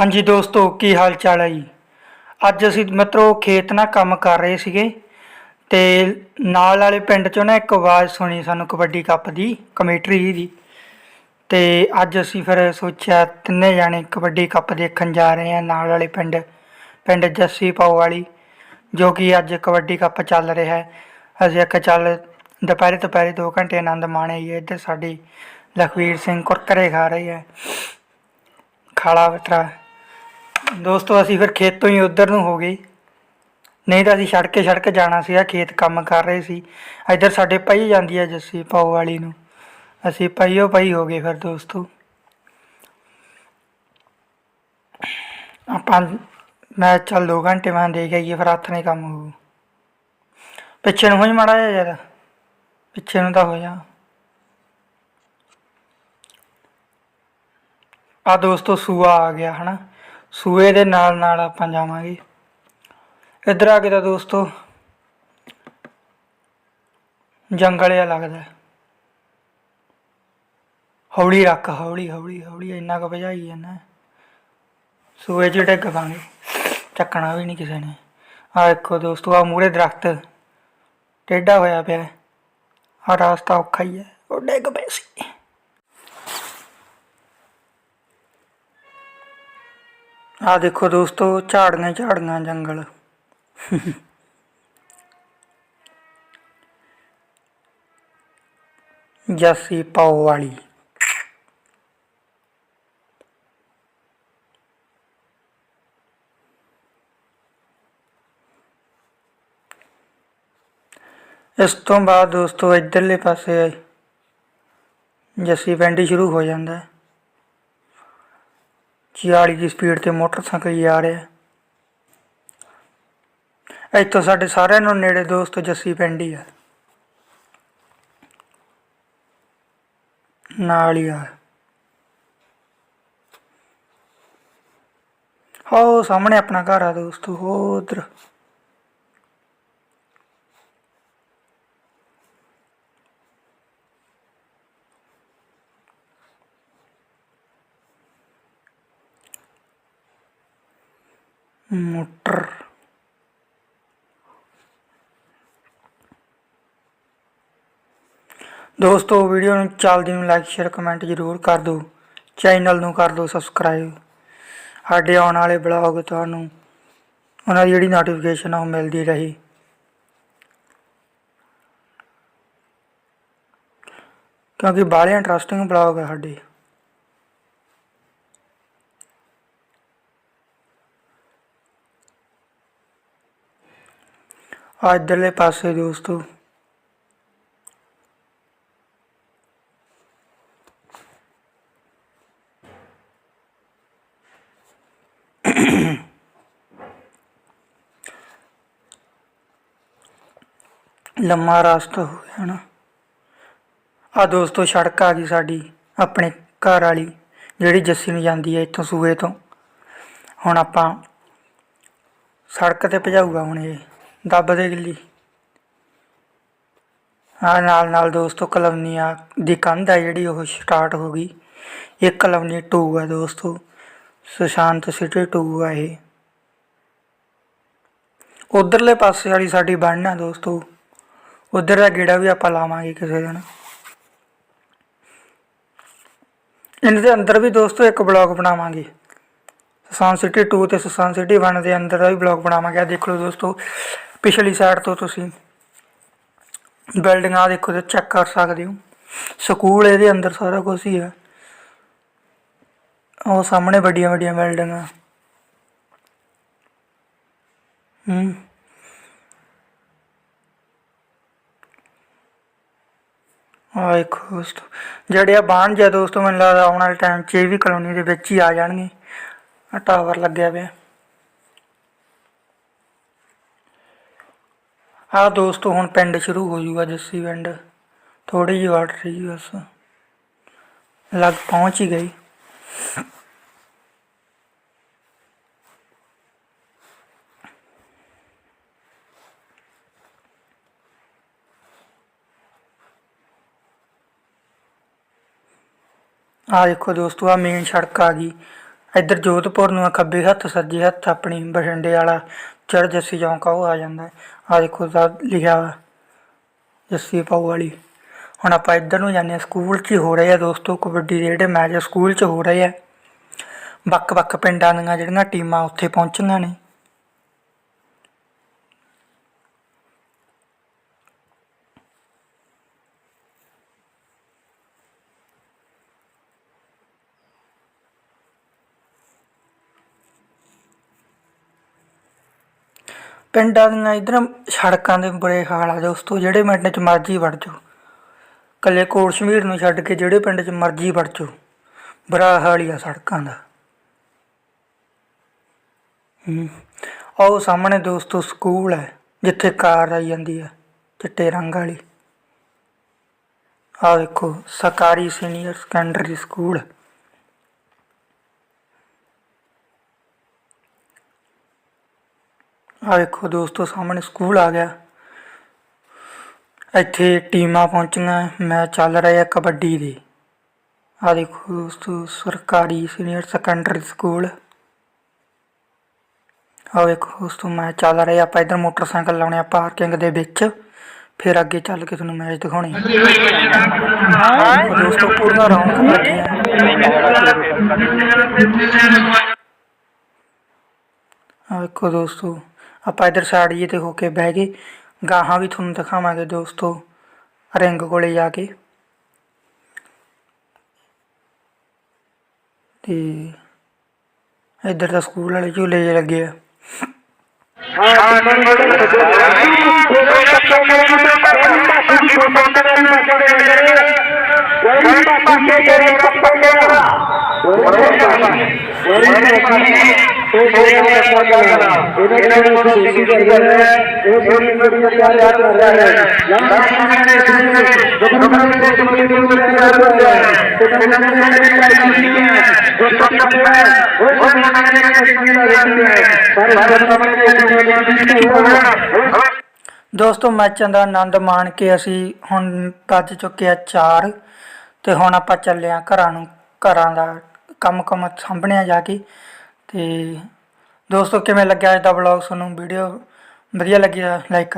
ਹਾਂਜੀ ਦੋਸਤੋ, ਕੀ ਹਾਲ ਚਾਲ ਹੈ ਜੀ? ਅੱਜ ਅਸੀਂ ਮਿੱਤਰੋ ਖੇਤ ਨਾਲ ਕੰਮ ਕਰ ਰਹੇ ਸੀਗੇ ਤੇ ਨਾਲ ਵਾਲੇ ਪਿੰਡ ਚੋਂ ਨਾ ਇੱਕ ਆਵਾਜ਼ ਸੁਣੀ ਸਾਨੂੰ ਕਬੱਡੀ ਕੱਪ ਦੀ, ਕਮੇਟਰੀ ਦੀ। ਤੇ ਅੱਜ ਅਸੀਂ ਫਿਰ ਸੋਚਿਆ ਤਿੰਨੇ ਜਾਣੇ ਕਬੱਡੀ ਕੱਪ ਦੇਖਣ ਜਾ ਰਹੇ ਹਾਂ ਨਾਲ ਵਾਲੇ ਪਿੰਡ ਪਿੰਡ ਜੱਸੀ ਪਾਓ ਵਾਲੀ, ਜੋ ਕਿ ਅੱਜ ਕਬੱਡੀ ਕੱਪ ਚੱਲ ਰਿਹਾ ਹੈ। ਅਸੀਂ ਇੱਕ ਚੱਲ ਦੁਪਹਿਰੇ ਦੁਪਹਿਰੇ 2 ਘੰਟੇ ਆਨੰਦ ਮਾਣਿਆ ਇੱਧਰ ਸਾਡੀ ਲਖਵੀਰ ਸਿੰਘ ਕੁਰਕਰੇ ਖਾ ਰਹੀ ਹੈ। ਖਾਲਾ ਵਤਰਾ ਦੋਸਤੋ, ਅਸੀਂ ਫਿਰ ਖੇਤੋਂ ਹੀ ਉਧਰ ਨੂੰ ਹੋ ਗਏ। ਨਹੀਂ ਤਾਂ ਅਸੀਂ ਸੜਕ ਕੇ ਸੜਕ ਜਾਣਾ ਸੀਗਾ, ਖੇਤ ਕੰਮ ਕਰ ਰਹੇ ਸੀ। ਇੱਧਰ ਸਾਡੇ ਪਈ ਜਾਂਦੀ ਹੈ ਜੱਸੀ ਪਾਓ ਵਾਲੀ ਨੂੰ। ਅਸੀਂ ਪਈਓ ਪਈ ਹੋ ਗਏ ਫਿਰ ਦੋਸਤੋ। ਆਪਾਂ ਮੈਂ ਚੱਲ 2 ਘੰਟੇ, ਮੈਂ ਦੇਖ ਆਈਏ, ਫਿਰ ਹੱਥ ਨੇ ਕੰਮ ਹੋਊ। ਪਿੱਛੇ ਨੂੰ ਹੋਈ ਮਾੜਾ ਜਿਹਾ ਯਾਰ। ਪਿੱਛੇ ਨੂੰ ਤਾਂ ਹੋ ਜਾ। ਆ ਦੋਸਤੋ, ਸੂਆ ਆ ਗਿਆ, ਹਨਾ। ਸੂਏ ਦੇ ਨਾਲ ਨਾਲ ਆਪਾਂ ਜਾਵਾਂਗੇ। ਇੱਧਰ ਆ ਕੇ ਤਾਂ ਦੋਸਤੋ, ਜੰਗਲ ਜਿਹਾ ਲੱਗਦਾ ਹੌਲੀ ਰੱਖ, ਹੌਲੀ ਹੌਲੀ ਹੌਲੀ ਇੰਨਾ ਕੁ ਭਜਾਈ ਜਾਂਦਾ ਸੂਏ 'ਚ ਡਿੱਗ ਪਾਂਗੇ, ਚੱਕਣਾ ਵੀ ਨਹੀਂ ਕਿਸੇ ਨੇ। ਆ ਦੇਖੋ ਦੋਸਤੋ ਆ ਮੂਰੇ ਦਰਖਤ, ਟੇਢਾ ਹੋਇਆ ਪਿਆ ਆ ਰਾਸਤਾ ਔਖਾ ਹੀ ਹੈ, ਉਹ ਡਿੱਗ ਪਏ ਸੀ। ਆ ਦੇਖੋ ਦੋਸਤੋ ਝਾੜੀਆਂ ਹੀ ਝਾੜੀਆਂ ਜੰਗਲ। ਜੱਸੀ ਪਾਓ ਵਾਲੀ। ਇਸ ਤੋਂ ਬਾਅਦ ਦੋਸਤੋ ਇੱਧਰਲੇ ਪਾਸੇ ਜੱਸੀ ਪਿੰਡ ਸ਼ੁਰੂ ਹੋ ਜਾਂਦਾ। ਹੈ 40 ਦੀ ਸਪੀਡ ਤੇ ਮੋਟਰਸਾਈਕਲ ਹੀ ਆ ਰਿਹਾ। ਇੱਥੋਂ ਸਾਡੇ ਸਾਰਿਆਂ ਨੂੰ ਨੇੜੇ ਦੋਸਤ ਜੱਸੀ ਪਿੰਡ ਹੀ ਆ। ਨਾਲ ਹੀ ਆ। ਹੋ ਸਾਹਮਣੇ ਆਪਣਾ ਘਰ ਆ ਦੋਸਤੋ ਹੋ ਉਧਰ ਮੋਟਰ। ਦੋਸਤੋ, ਵੀਡੀਓ ਨੂੰ ਚੱਲਦੀ ਨੂੰ ਲਾਈਕ ਸ਼ੇਅਰ ਕਮੈਂਟ ਜ਼ਰੂਰ ਕਰ ਦਿਓ। ਚੈਨਲ ਨੂੰ ਕਰ ਦਿਓ ਸਬਸਕ੍ਰਾਈਬ ਸਾਡੇ ਆਉਣ ਵਾਲੇ ਬਲੌਗ ਤੁਹਾਨੂੰ ਉਹਨਾਂ ਦੀ ਜਿਹੜੀ ਨੋਟੀਫਿਕੇਸ਼ਨ ਆ ਉਹ ਮਿਲਦੀ ਰਹੀ। ਕਿਉਂਕਿ ਬਾਹਲੇ ਇੰਟਰਸਟਿੰਗ ਬਲੌਗ ਹੈ ਸਾਡੇ। ਇੱਧਰਲੇ ਪਾਸੇ ਦੋਸਤੋ। ਲੰਮਾ ਰਸਤਾ ਹੋ ਗਿਆ ਨਾ। ਆ ਦੋਸਤੋ, ਸੜਕ ਆ ਗਈ ਸਾਡੀ, ਆਪਣੇ ਘਰ ਵਾਲੀ, ਜਿਹੜੀ ਜੱਸੀ ਨੂੰ ਜਾਂਦੀ ਹੈ ਇੱਥੋਂ ਸੂਏ ਤੋਂ। ਹੁਣ ਆਪਾਂ ਸੜਕ ਤੇ ਭਜਾਊਗਾ ਹੁਣ ਇਹ। ਦੱਬ ਦੇ ਗਿੱਲੀ। ਆ ਨਾਲ ਨਾਲ ਦੋਸਤੋ ਕਲਮਨੀਆ ਦੀ ਕੰਧ ਹੈ ਜਿਹੜੀ ਉਹ ਸਟਾਰਟ ਹੋ ਗਈ। ਇਹ ਕਲਮਨੀ 2 ਹੈ ਦੋਸਤੋ। ਸੁਸ਼ਾਂਤ ਸਿਟੀ 2 ਹੈ ਇਹ। ਉਧਰਲੇ ਪਾਸੇ ਵਾਲੀ ਸਾਡੀ ਬਣਨਾ ਦੋਸਤੋ। ਉਧਰ ਦਾ ਗੇੜਾ ਵੀ ਆਪਾਂ ਲਾਵਾਂਗੇ ਕਿਸੇ ਦਿਨ। ਇਹਨਾਂ ਦੇ ਅੰਦਰ ਵੀ ਦੋਸਤੋ ਇੱਕ ਬਲੌਗ ਬਣਾਵਾਂਗੇ। ਸੁਸਾਨ ਸਿਟੀ 2 ਤੇ ਸੁਸਾਨ ਸਿਟੀ 1 ਦੇ ਅੰਦਰ ਦਾ ਵੀ ਬਲੌਗ ਬਣਾਵਾਂਗੇ। ਦੇਖ ਲਓ ਦੋਸਤੋ, ਪਿਛਲੀ ਸਾਈਡ ਤੋਂ ਤੁਸੀਂ ਬਿਲਡਿੰਗ ਆ ਦੇਖੋ ਤੇ ਚੈੱਕ ਕਰ ਸਕਦੇ ਹੋ। ਸਕੂਲ ਇਹਦੇ ਅੰਦਰ ਸਾਰਾ ਕੁਝ ਹੀ ਹੈ ਉਹ ਸਾਹਮਣੇ ਵੱਡੀਆਂ ਵੱਡੀਆਂ ਬਿਲਡਿੰਗਾਂ ਹੂੰ। ਆ ਇੱਕ ਦੋਸਤੋ, ਜਿਹੜੇ ਆ ਬਾਣ ਜਿਹਾ ਦੋਸਤੋ, ਮੈਨੂੰ ਲੱਗਦਾ ਆਉਣ ਵਾਲੇ ਟਾਈਮ 'ਚ ਇਹ ਵੀ ਕਲੋਨੀ ਦੇ ਵਿੱਚ ਹੀ ਆ ਜਾਣਗੇ। ਆ ਟਾਵਰ ਲੱਗਿਆ ਪਿਆ। ਆ ਦੋਸਤੋ, ਹੁਣ ਪਿੰਡ ਸ਼ੁਰੂ ਹੋ ਜੂਗਾ ਜੱਸੀ ਪਿੰਡ। ਥੋੜੀ ਜਿਹੀ ਵਾਟ ਰਹੀ ਬਸ। ਲੱਗ ਪਹੁੰਚ ਹੀ ਗਈ। ਆ ਦੇਖੋ ਦੋਸਤੋ ਆ ਮੇਨ ਸੜਕ ਆ ਗਈ। ਇੱਧਰ ਜੋਧਪੁਰ ਨੂੰ ਆ ਖੱਬੇ ਹੱਥ ਸੱਜੇ ਹੱਥ ਆਪਣੀ ਬਠਿੰਡੇ ਵਾਲਾ ਚੜ ਜੱਸੀ ਚੌਂਕ ਆ ਉਹ ਆ ਜਾਂਦਾ ਆ ਦੇਖੋ ਦਾ ਲਿਖਿਆ ਵਾ ਜੱਸੀ ਪਾਉ ਵਾਲੀ। ਹੁਣ ਆਪਾਂ ਇੱਧਰ ਨੂੰ ਜਾਂਦੇ ਹਾਂ, ਸਕੂਲ 'ਚ ਹੀ ਹੋ ਰਹੇ ਆ ਦੋਸਤੋ, ਕਬੱਡੀ ਦੇ ਜਿਹੜੇ ਮੈਚ ਸਕੂਲ 'ਚ ਹੋ ਰਹੇ ਆ। ਵੱਖ-ਵੱਖ ਪਿੰਡਾਂ ਦੀਆਂ ਜਿਹੜੀਆਂ ਟੀਮਾਂ ਉੱਥੇ ਪਹੁੰਚੀਆਂ ਨੇ। ਪਿੰਡਾਂ ਦੀਆਂ ਇੱਧਰ ਸੜਕਾਂ ਦੇ ਬੁਰੇ ਹਾਲ ਆ ਦੋਸਤੋ ਜਿਹੜੇ ਪਿੰਡ 'ਚ ਮਰਜ਼ੀ ਵੜ ਜਾਓ। ਕੱਲੇ ਕੋਟ ਸ਼ਮੀਰ ਨੂੰ ਛੱਡ ਕੇ ਜਿਹੜੇ ਪਿੰਡ 'ਚ ਮਰਜ਼ੀ ਵੜ ਜਾਓ, ਬੁਰਾ ਹਾਲ ਹੀ ਆ ਸੜਕਾਂ ਦਾ। ਆਓ ਸਾਹਮਣੇ ਦੋਸਤੋ ਸਕੂਲ ਹੈ, ਜਿੱਥੇ ਕਾਰ ਆਈ ਜਾਂਦੀ ਹੈ ਚਿੱਟੇ ਰੰਗ ਵਾਲੀ। ਆਹ ਵੇਖੋ, ਸਰਕਾਰੀ ਸੀਨੀਅਰ ਸੈਕੰਡਰੀ ਸਕੂਲ। ਆਹ ਵੇਖੋ ਦੋਸਤੋ, ਸਾਹਮਣੇ ਸਕੂਲ ਆ ਗਿਆ। ਇੱਥੇ ਟੀਮਾਂ ਪਹੁੰਚੀਆਂ, ਮੈਚ ਚੱਲ ਰਿਹਾ ਕਬੱਡੀ ਦੇ। ਆਹ ਦੇਖੋ ਦੋਸਤੋ, ਸਰਕਾਰੀ ਸੀਨੀਅਰ ਸੈਕੰਡਰੀ ਸਕੂਲ। ਆਹ ਵੇਖੋ ਦੋਸਤੋ, ਮੈਚ ਚੱਲ ਰਿਹਾ ਆਪਾਂ ਇੱਧਰ ਮੋਟਰਸਾਈਕਲ ਲਾਉਣੇ ਆ ਪਾਰਕਿੰਗ ਦੇ ਵਿੱਚ। ਫਿਰ ਅੱਗੇ ਚੱਲ ਕੇ ਤੁਹਾਨੂੰ ਮੈਚ ਦਿਖਾਉਣੇ ਆ। ਦੇਖੋ ਦੋਸਤੋ, ਪੂਰਾ ਰੌਣਕ ਲੱਗੀ ਆ ਆਹ ਵੇਖੋ ਦੋਸਤੋ ਆਪਾਂ ਇੱਧਰ ਸਾਈਡ ਜੀ ਤੇ ਹੋ ਕੇ ਬਹਿ ਗਏ। ਗਾਹਾਂ ਵੀ ਤੁਹਾਨੂੰ ਦਿਖਾਵਾਂਗੇ ਦੋਸਤੋ, ਰਿੰਗ ਕੋਲੇ ਜਾ ਕੇ। ਤੇ ਇੱਧਰ ਤਾਂ ਸਕੂਲ ਵਾਲੇ ਝੂਲੇ ਜਿਹੇ ਲੱਗੇ ਆ। ਦੋਸਤੋ ਮੈਚਾਂ ਦਾ ਆਨੰਦ ਮਾਣ ਕੇ ਅਸੀਂ ਹੁਣ ਵੱਜ ਚੁੱਕੇ ਆ 4 ਤੇ ਹੁਣ ਆਪਾਂ ਚੱਲੇ ਆ ਘਰਾਂ ਨੂੰ। ਘਰਾਂ ਦਾ ਕੰਮ ਕੰਮ ਸਾਂਭਣਿਆ ਜਾ ਕੇ। ਅਤੇ ਦੋਸਤੋ ਕਿਵੇਂ ਲੱਗਿਆ ਅੱਜ ਦਾ ਵਲੌਗ ਤੁਹਾਨੂੰ ਵੀਡੀਓ ਵਧੀਆ ਲੱਗਿਆ? ਲਾਈਕ